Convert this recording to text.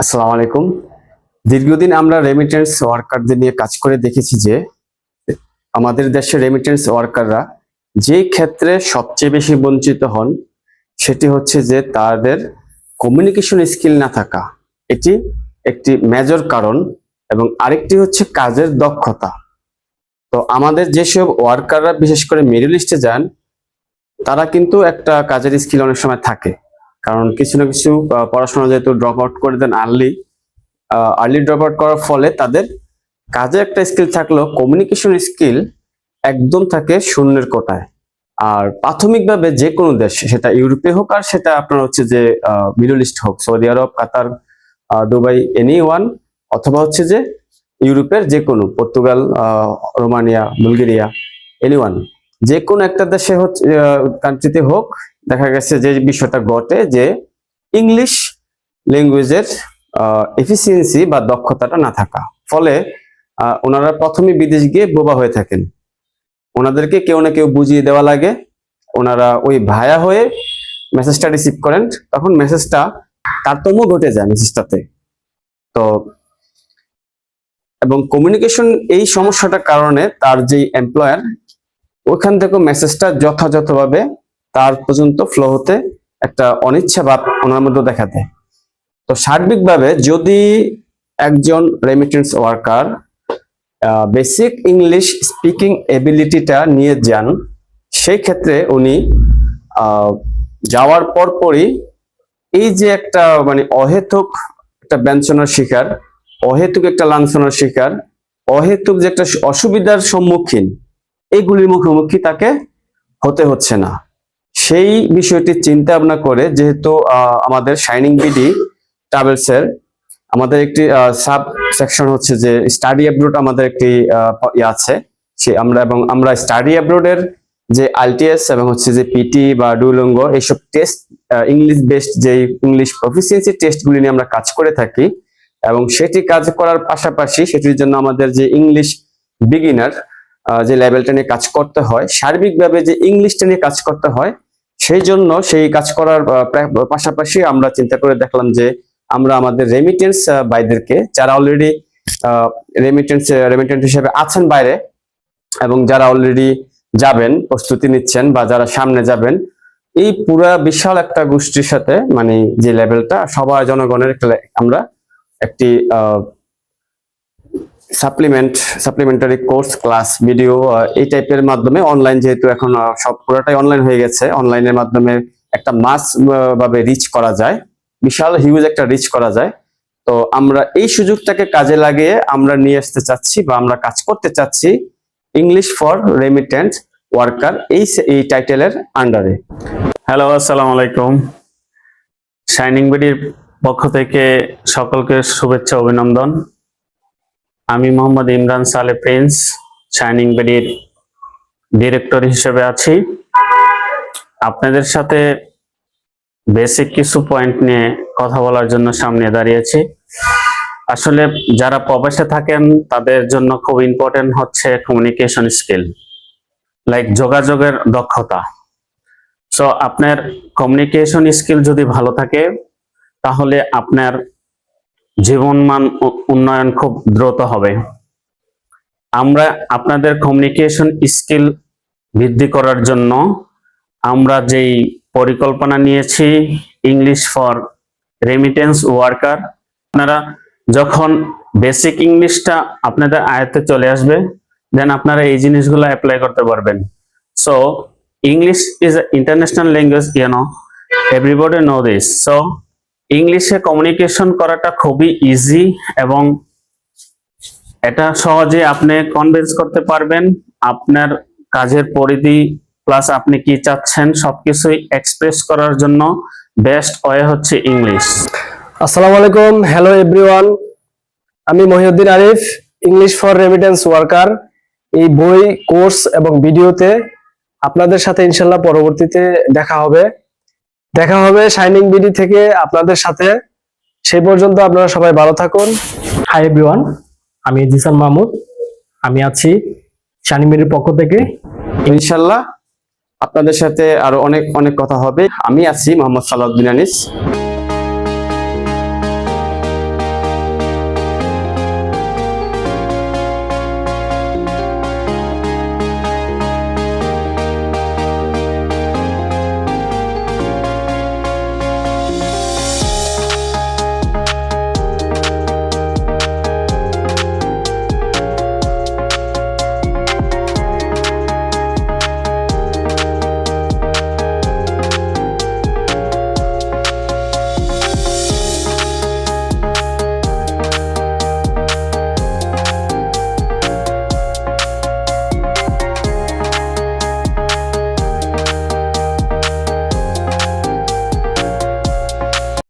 আসসালামু আলাইকুম। দীর্ঘদিন আমরা রেমিটেন্স ওয়ার্কারদের নিয়ে কাজ করে দেখেছি যে, আমাদের দেশের রেমিটেন্স ওয়ার্কাররা যে ক্ষেত্রে সবচেয়ে বেশি বঞ্চিত হন, সেটি হচ্ছে যে তাদের কমিউনিকেশন স্কিল না থাকা। এটি একটি মেজর কারণ এবং আরেকটি হচ্ছে কাজের দক্ষতা। তো আমাদের যেসব ওয়ার্কাররা বিশেষ করে মিডল ইস্টে যান, তারা কিন্তু একটা কাজের স্কিল অনেক সময় থাকে। কারণ কিছু না কিছু পড়াশোনা যেহেতু ড্রপ আউট করে then early early drop out করার ফলে তাদের কাজে একটা স্কিল থাকলেও কমিউনিকেশন স্কিল একদম থাকে শূন্যের কোটায়। আর প্রাথমিকভাবে যে কোনো দেশ, সেটা ইউরোপে হোক আর সেটা আপনার হচ্ছে যে মিডল ইস্ট হোক Saudi Arab Qatar Dubai any one অথবা হচ্ছে যে ইউরোপের যে কোনো Portugal Romania Bulgaria any one যে কোনো একটা দেশে হচ্ছে কান্ট্রিতে হোক, দেখা গেছে যে বিষয়টা ঘটে যে ইংলিশ ল্যাঙ্গুয়েজের এফিসিয়েন্সি বা দক্ষতাটা না থাকা। ফলে ওনারা প্রথমে বিদেশ গিয়ে বোবা হয়ে থাকেন। ওনাদেরকে কেউ না কেউ বুঝিয়ে দেওয়া লাগে। ওনারা ওই ভায়া হয়ে মেসেজটা রিসিভ করেন, তখন মেসেজটা তারতম্য ঘটে যায় মেসেজটাতে তো, এবং কমিউনিকেশন এই সমস্যাটার কারণে তার যে এমপ্লয়ার ওইখান থেকে মেসেজটা যথাযথভাবে তার পর্যন্ত ফ্লো হতে একটা অনিচ্ছা ভাব ওনার মধ্যে দেখা দেয়। তো সার্বিকভাবে যদি একজন remittance worker basic English speaking এবিলিটিটা নিয়ে যান সেই ক্ষেত্রে উনি যাওয়ার পরপরই এই যে একটা মানে অহেতুক একটা ব্যঞ্চনার শিকার, অহেতুক একটা লাঞ্ছনার শিকার, অহেতুক যে একটা অসুবিধার সম্মুখীন এইগুলির মুখোমুখি তাকে হতে হচ্ছে না। সেই বিষয়টি চিন্তা ভাবনা করে যেহেতু আমাদের শাইনিং বিডি ট্রাভেলসের আমাদের একটি সাব সেকশন হচ্ছে যে স্টাডি অ্যাব্রোড আমাদের একটি ইয়ে আছে। সে আমরা এবং আমরা স্টাডি অ্যাব্রোডের যে আলটিএস এবং হচ্ছে যে পিটি বা ডুলঙ্গ এইসব টেস্ট ইংলিশ বেসড যে ইংলিশ প্রফিসিয়েন্সি টেস্টগুলি নিয়ে আমরা কাজ করে থাকি এবং সেটি কাজ করার পাশাপাশি সেটির জন্য আমাদের যে ইংলিশ বিগিনার যে লেভেলটা নিয়ে কাজ করতে হয়, সার্বিকভাবে যে ইংলিশটা নিয়ে কাজ করতে হয়, সেই জন্য সেই কাজ করার পাশাপাশি আমরা চিন্তা করে দেখলাম যে আমরা আমাদের রেমিটেন্স বাইদেরকে যারা অলরেডি রেমিটেন্স রেমিটেন্স হিসেবে আছেন বাইরে এবং যারা অলরেডি যাবেন, প্রস্তুতি নিচ্ছেন বা যারা সামনে যাবেন, এই পুরা বিশাল একটা গোষ্ঠীর সাথে মানে যে লেভেলটা সবার জনগণের আমরা একটি supplement supplementary course class video এই টাইপের মাধ্যমে অনলাইন যেহেতু এখন সব পুরোটাই অনলাইন হয়ে গেছে। অনলাইনের মাধ্যমে একটা মাস ভাবে রিচ করা যায়। বিশাল হিউজ একটা রিচ করা যায়। তো আমরা এই সুযোগটাকে কাজে লাগিয়ে আমরা নিয়ে আসতে চাচ্ছি বা আমরা কাজ করতে চাচ্ছি ইংলিশ ফর রেমিটেন্ট ওয়ার্কার এই এই টাইটেলের আন্ডারে হ্যালো আসসালামু আলাইকুম। শাইনিং বিডির পক্ষ থেকে সকলকে শুভেচ্ছা, অভিনন্দন। আমি মোহাম্মদ ইমরান সালে প্রিন্স, শাইনিং বিডির ডিরেক্টর হিসেবে আছি। আপনাদের সাথে বেসিক কিছু পয়েন্ট নিয়ে কথা বলার জন্য সামনে দাঁড়িয়েছি। আসলে যারা প্রবাসে থাকেন, তাদের জন্য খুব ইম্পর্টেন্ট হচ্ছে কমিউনিকেশন স্কিল লাইক যোগাযোগের দক্ষতা। সো আপনার কমিউনিকেশন স্কিল যদি ভালো থাকে, তাহলে আপনার জীবনমান উন্নয়ন খুব দ্রুত হবে আমরা আপনাদের কমিউনিকেশন স্কিল বৃদ্ধি করার জন্য আমরা যেই পরিকল্পনা নিয়েছি ইংলিশ ফর রেমিটেন্স ওয়ার্কার আপনারা যখন বেসিক ইংলিশটা আপনাদের আয়ত্তে চলে আসবে দেন আপনারা এই জিনিসগুলো অ্যাপ্লাই করতে পারবেন so an international language, you know. Everybody know this. So, ইংলিশে কমিউনিকেশন করাটা খুবই ইজি এবং এটা সহজে আপনি কনভিন্স করতে পারবেন আপনার কাজের পরিধি প্লাস আপনি কি চাচ্ছেন সবকিছুই এক্সপ্রেস করার জন্য বেস্ট ওয়ে হচ্ছে ইংলিশ আসসালামু আলাইকুম হ্যালো এভরিওয়ান আমি Mohiuddin Arif English for remittance worker এই বই কোর্স এবং ভিডিওতে আপনাদের সাথে ইনশাল্লাহ পরবর্তীতে দেখা হবে। দেখা হবে শাইনিং বিডি থেকে আপনাদের সাথে। সেই পর্যন্ত আপনারা সবাই ভালো থাকুন। হাই এভরিওয়ান আমি জিসান মাহমুদ। আমি আছি শাইনিং বিডির পক্ষ থেকে। ইনশাল্লাহ আপনাদের সাথে আরও অনেক অনেক কথা হবে। আমি আছি মোহাম্মদ সালাউদ্দিন আনিস।